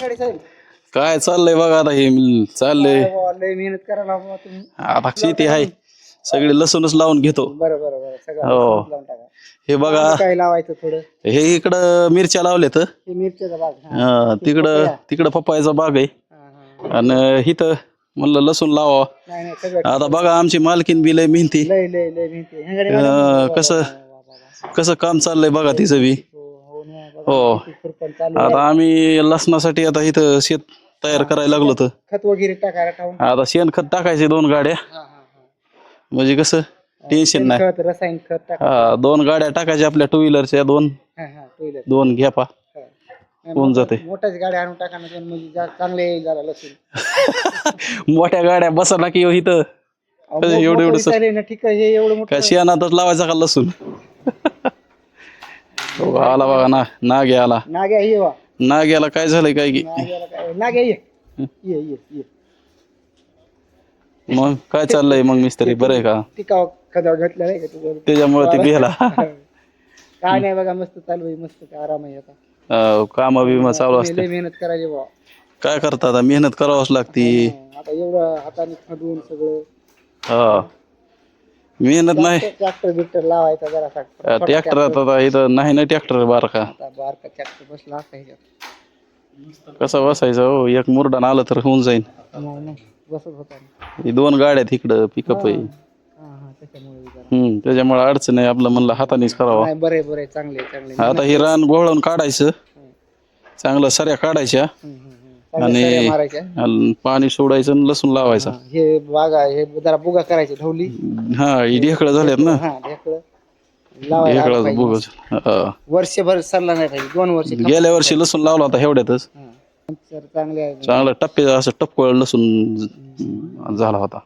साहेब. काय चाललंय बघा आता हे चाललंय. काय बुवा, लय मेहनत करायला बुवा तुम्ही. आता शेती आहे. सगळे लसूणच लावून घेतो. बरं बरं बरं. सगळं हो. लावून टाका. हे बघा. काय लावायचं थोडं? हे इकडं मिरच्या लावल्यात हे. मिरच्याचा बाग हा. अं, तिकडं तिकडं पप्पायचा बाग आहे. हा, हा. आणि इथं म्हणलं लसूण लावा. नाही नाही सगळं आता बघा आमची मालकीन बी लय मेहनती. लय लय लय मेहनती. हेंगाडे अं, मॅडम, कसं वा, वा, वा, वा. कसं काम चाललंय बघा तिचं बी. हो, हो ना, हो. आता आम्ही लसणासाठी आता इथं शेत तयार करायला लागलो तर खत वगैरे टाकायला टाकून. आता शेणखत टाकायचे दोन गाड्या. हा, हा, हा. म्हणजे कसं टेन्शन नाही. खत रसायन खत टाक हा दोन गाड्या टाकायच्या आपल्या टू व्हीलरच्या दोन. हा, हा. दोन घ्यापा हा. नाही, होऊन जाते. मोठ्याच गाड्या आणून टाका ना दोन म्हणजे जा- चांगले येईल जरा लसूण. मोठ्या गाड्या बसला की इथं. अहो, एवढं- मोठं एवढं ना ठीक आहे हे एवढं मोठं काय शेणातच लावायचा का लसूण? हो, आला बघा ना नागे आला. नाग्या ये वा नाग्याला काय झालंय काय की? नाग्याला काय? नाग्या ये. ये ये ये. मग काय चाललंय मग मिस्त्री? बरं आहे का? घेतला नाही का त्याच्यामुळे ते गेला. काय नाही बघा मस्त चालू आहे मस्त काय आराम आहे आता. काम बिमा चालू असते लय मेहनत करायची बा काय करता आता? मेहनत करावंच लागती. आता एवढं हाताने खडून सगळं. हा. मेहनत नाही. ट्रॅक्टर बिक्टर लावायचा जरा ट्रॅक्टर आता इथं नाही ना ट्रॅक्टर बारका. बारका ट्रॅक्टर बसला असता ह्याच्यात. कसं बसायचं हो? एक मुरडान आलं तर होऊन जाईल नाही नाही. बसत होता ना. हे दोन गाड्या आहेत इकडं पिकअप आहे. हा हा. त्याच्यामुळे जरा. हम्म त्याच्यामुळे अडचण आहे. आपलं म्हणलं हातानेच करावं. नाही बरे बरे. चांगले चांगले. आता हे रान गोळवून काढायचं. चांगलं सऱ्या काढायच्या. हम्म, हम्म, आणि पाणी सोडायचं आणि लसूण लावायचा. हा, बागा हे जरा बुगा करायचे ढवली हा ही ढेकळं झाल्यात ना. हा ढेकळं. लावायला आलं ढेकळं पाहिजे. बुगच. हा. वर्षभर सरला नाही पाहिजे. दोन वर्ष गेल्या वर्षी लसूण लावला होता एवढ्यातच. सर चांगले आहे. चांगलं टप्पे असं टपकळ लसूण झाला होता.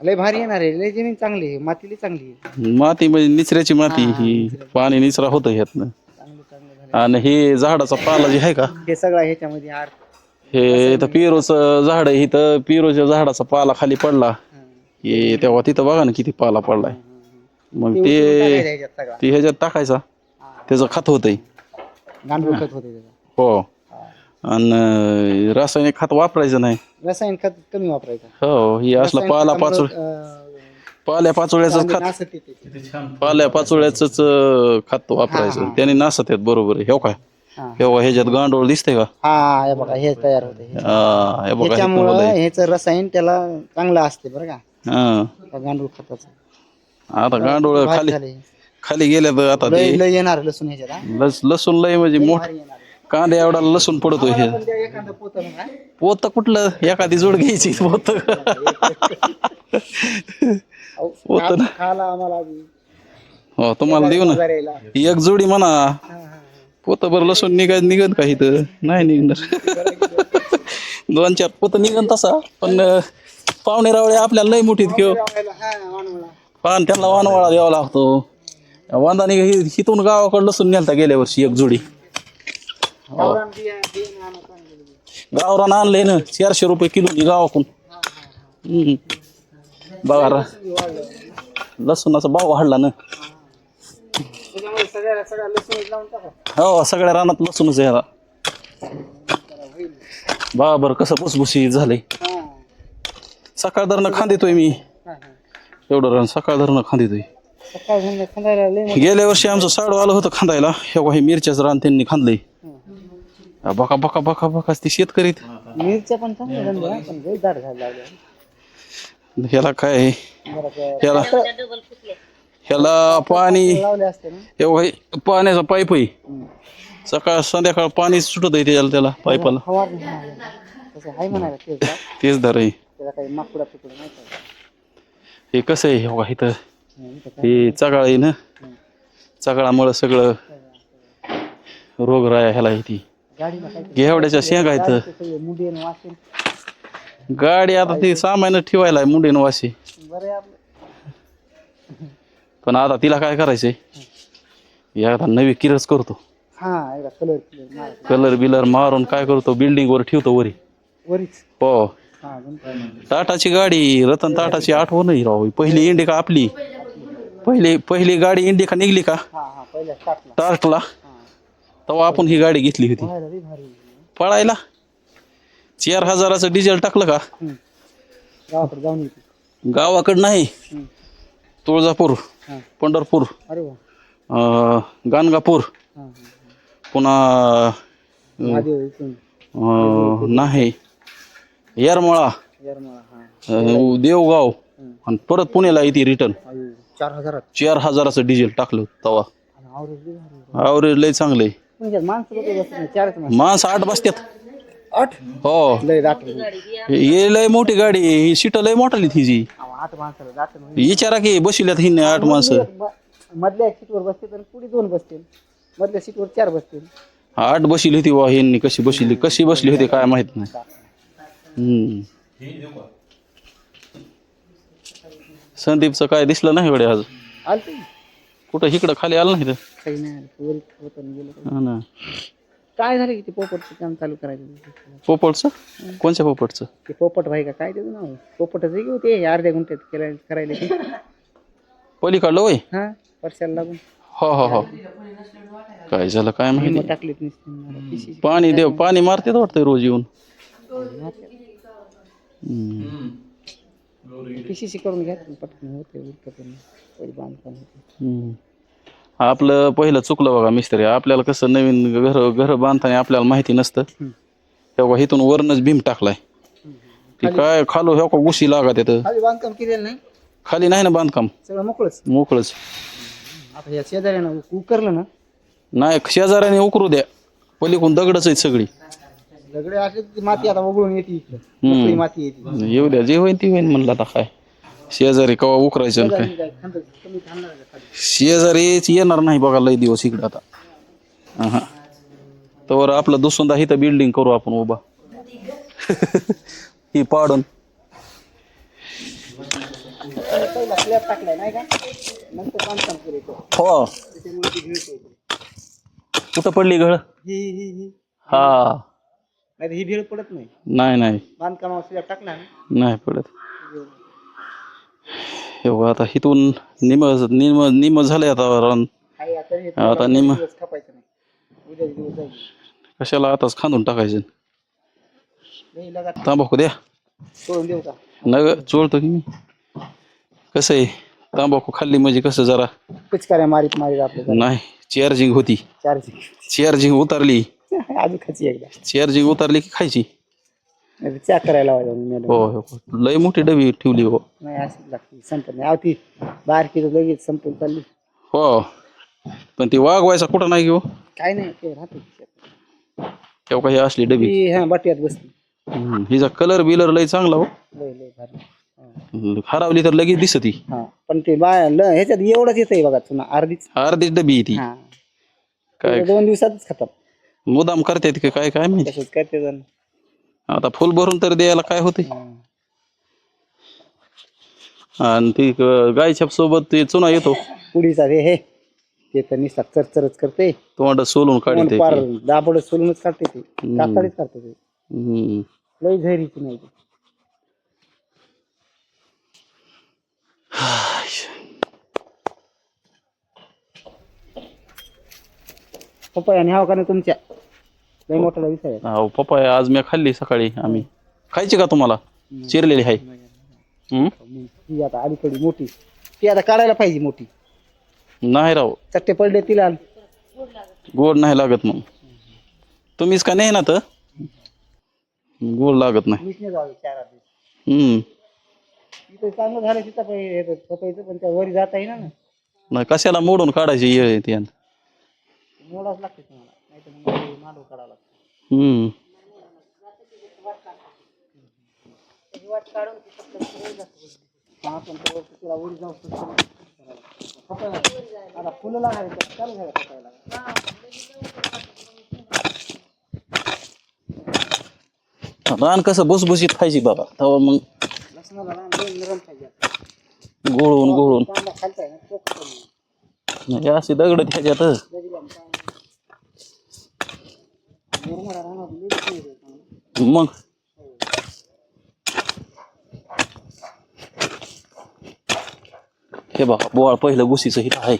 लय भारी येणार आहे. लय जमीन चांगली आहे. मातीली चांगली आहे. माती म्हणजे निचऱ्याची माती ही पाणी निचरा होतं ह्यातनं. चांगलं चांगलं झालं आणि हे झाडाचा पाला जे आहे का? हे सगळं ह्याच्यामध्ये आर हे इथं पिरोचं झाड आहे इथं. पिरोच्या झाडाचा पाला खाली पडला. हा. की तेव्हा तिथं बघा ना किती पाला पडलाय. मग ते ह्याच्यात टाकायचा. त्याचं खत होतंय. गांडूळ खत होते त्याचं. हो. आणि रासायनिक खत वापरायचं नाही. रसायन खत कमी वापरायचं. हो ही असलं पाला पाचोळ पाल्या पाचोळ्याच खत. पाल्या पाचोळ्याच खत वापरायचं. त्याने नासत आहेत बरोबर आहे. हो काय हा. बघा ह्याच्यात गांडोळ दिसते का हा हे बघा हे तयार होते हे. बघा त्याच्यामुळं. ह्याच रसायन त्याला चांगलं असते बरं का हा त्या गांडूळ खताचं आता गांडोळ खाली झाले. खाली गेल्या तर आता लय ते लय येणार लसूण ह्याच्यात हा. लस लसूण लय म्हणजे मोठ भारी येणार कांदे एवढा लसूण पडतो हे पण ते एखादं पोतं मग, हा? पोत कुठलं एखादी जोड घ्यायची पोत अहो, पोतं ना. खाला आम्हाला. हो तुम्हाला देऊ ना यायला. एक जोडी म्हणा हा, पोत बरं लसूण निघाय निघत का इथं? नाही निघणार. दोन चार पोत निघन तसा पण पाहुणे रावळे आपल्याला लय मोठीत घेऊ. पान त्यांना वानवाळा द्यावा लागतो. वांदाने हिथून गावाकडं लसूण नेलता गेल्या वर्षी एक जोडी. गावरान आणले ना चारशे रुपये किलो गावाकडून. बघा लसूणाचा भाव वाढला ना. सगळ्या सगळ्या लसूण लावून टाका. हो सगळ्या रानात लसूणच आहे बा बरं कसं भुसभुशी झालंय हा, सकाळ धरणं खांदेतोय मी. एवढं रान सकाळ धरणं खांदेतोय. गेल्या वर्षी आमचं साडू आलं होतं खांदायला. हे हे मिरच्याचं रान त्यांनी खांदलंय. बका बका बका बका ते शेतकरी मिरच्या पण ह्याला काय ह्याला ह्याला पाणी लावले असते ना? हे पाण्याचा पाईप आहे. सकाळ संध्याकाळ पाणी सुटत आहे त्याला त्याला पाईपाला. फवारणी तसं आहे म्हणायला तेच का? तेच धर आहे. त्याला काही माकुडा पिकुडा नाही का? हे कसं आहे? हे बघा इथं हम्म, इथं काय? हे चगाळ आहे ना? चगाळामुळं सगळं रोगराया ह्याला येते गाडीला काय घेवड्याच्या शेंगा आहेत. सगळे मुंडी आणि वासेल गाडी आता ती सामान्य ठेवायला आहे मुंडेन वाशी बरं आहे आपलं. पण आता तिला काय करायचंय? आता नवी किरच करतो. हा एकदा कलर कलर बिलर मारून काय करतो? बिल्डिंग वर ठेवतो वरी. वरीच. हो. टाटाची गाडी रतन टाटाची आठवण नाही राव. पहिली इंडिका आपली. पहिली पहिली गाडी इंडिका निघली का? हा हा टार्टला हा तेव्हा आपण ही गाडी घेतली होती. पळायला. चार हजाराचं डिझेल टाकलं का. गावाकडे नाही. तुळजापूर. हा. पंढरपूर. अरे वा. अं, गाणगापूर. हा, हा. पुन्हा महादेव इथून. अं, नाही. येरमळा. येरमाळा हा. अं, देवगाव. आणि परत पुण्याला येते रिटर्न अयो, चार हजारात. चार हजाराचं डिझेल टाकलं तवा. आणि आवरेज लई भारी. आवरेज लय चांगलंय माणसं लोक बसत नाही चारच माणसं. माणसं आठ बसत्यात आठ? हो. लय हे लय मोठी गाडी आहे. ही सीट लय मोठाली तिची आठ माणसाला विचारा की बसल्यात हिने आठ माणसं. मधल्या सीटवर बसते तर पुढे दोन बसतील. मधल्या सीटवर चार बसतील. आठ बसली होती वा ह्यांनी कशी बसली? कशी बसली होती काय माहीत नाही. हम्म. संदीपचं काय दिसलं नाही एवढे आज? आलते. कुठं? इकडं खाली आलं नाही तर? काही नाही आलं. वर होतं आणि गेलं. काही. हा ना. काय झालं की ते पोपटचं काम चालू करायचं पोपटचं? कोणत्या पोपटचं? ते पोपट भाई का? काय त्याचं नाव? पोपटच आहे की हो ते? अर्ध्या गुंठ्यात केला करायला ते. पलीकडलं होय? हा वर्षाला लागून. हो हो हो. काय झालं काय माहिती? मग टाकलीत नुसती पाणी देव पाणी मारते वाटतं रोज येऊन. हम्म. पिशीशी करून घ्या पटकन होते उलटं पहिले बांधकाम होते हम्म. आपलं पहिलं चुकलं बघा मिस्त्री आपल्याला कसं नवीन घर घर बांधताना आपल्याला माहिती नसतं. तेव्हा इथून वरनच भीम टाकलाय. ते काय खालो ह्या का गुशी लागत येतं खाली बांधकाम केलेलं नाही? खाली नाही ना बांधकाम. सगळं मोकळच? मोकळच. आता या शेजाऱ्यानं उकरलं ना? नाही शेजाऱ्याने उकरू द्या. पलीकडून दगडच आहेत सगळी. सगळे असे माती आता उघडून येते इकडं. हम्म. मोकळी माती येते. येऊ द्या जे होईन ती होईन म्हणलं आता काय. शेजारी कवा उकरायचं आणि काय? शेजारीच येणार नाही बघा लय दिवस इकडे आता. हा तर आपलं दुसंदा इथं बिल्डिंग करू आपण उभा. ही पाडून. हो. कुठं पडली घळ ही ही पडत नाही. नाही नाही. बांधकामावर टाकला नाही पडत. बघा आता इथून निम निम निम झालंय आता रान. आता निम कशाला आताच खांदून टाकायचं? तांबाखू द्या. नग चोळतो की मी? कसं आहे? तांबाखू खाल्ली म्हणजे कसं जरा? पिचकाऱ्या मारीत मारीत आपलं नाही चार्जिंग होती. चार्जिंग चार्जिंग उतरली. अजून खायची एकदा. चार्जिंग उतरली की खायची? नाही चॅक करायला लावायचं मॅडम हो हो लय मोठी डबी ठेवली हो. नाही लागते संपत नाही अहो ती बारकी तर लगेच संपून चालली हो. पण ती वागवायचा कुठं नाही घेऊ काय नाही ते राहते. तेव्हा काही असली डबी. ती हा बाटियात बसली. हम्म. हिचा कलर बिलर लय चांगला हो. लय लय भारी. हा. हरवली तर लगेच दिसती. हा पण ते बा ल ह्याच्यात एवढंच येतंय बघा अर्धीच. अर्धीच डबी आहे ती. हा. काय ते दोन दिवसातच खतम. मुदाम करतात की काय काय माहिती? तसंच करते जण. आता फुल भरून तर द्यायला काय होते. आणि ती ग- गायछाप सोबत ते चुना येतो. पुढीचा हे हे. ते तर निसता चरचरच करते. तोंड सोलून काढते पार दाबड सोलूनच काढते ते. कातडीच काढते ते. हम्म. लय झैरीची नाही ती. पपया न्याव का नाही तुमच्या. लय मोठा विषय आहे. अहो पप्पा आज मी खाल्ली सकाळी आम्ही. खायची का तुम्हाला? चिरलेली आहे? मग ती आता अलीकडे मोठी. ती आता काढायला पाहिजे मोठी. नाही राव. चट्टे पडले तिला. गोड नाही लागत मग. तुम्हीच का नाही ना तर? गोड लागत नाही. मीच नाही जाऊ चार आठ दिवस. हम्म. तिथं चांगलं झालं तिथं पण त्या वरी जाता येईना ना. नाही कशाला मोडून काढायची येळ येते. मोडाच लागते तुम्हाला. नाही तर मग ते मांडव काढावं लागतं हम्म हा पण तो तिला उडी जाऊ पपया आता फुलं लागायचं चालू झालं पपयाला रान कसं भुसभुशीत खायची बाबा तेव्हा मग लसणाला रान लय नरम पाहिजे गोळून गोळून कांदा खालचा आहे ना तो खातो मी. हे अशी दगड ह्याच्यात मग? हे बघा बोळ पहिलं गुशीचं हिट आहे.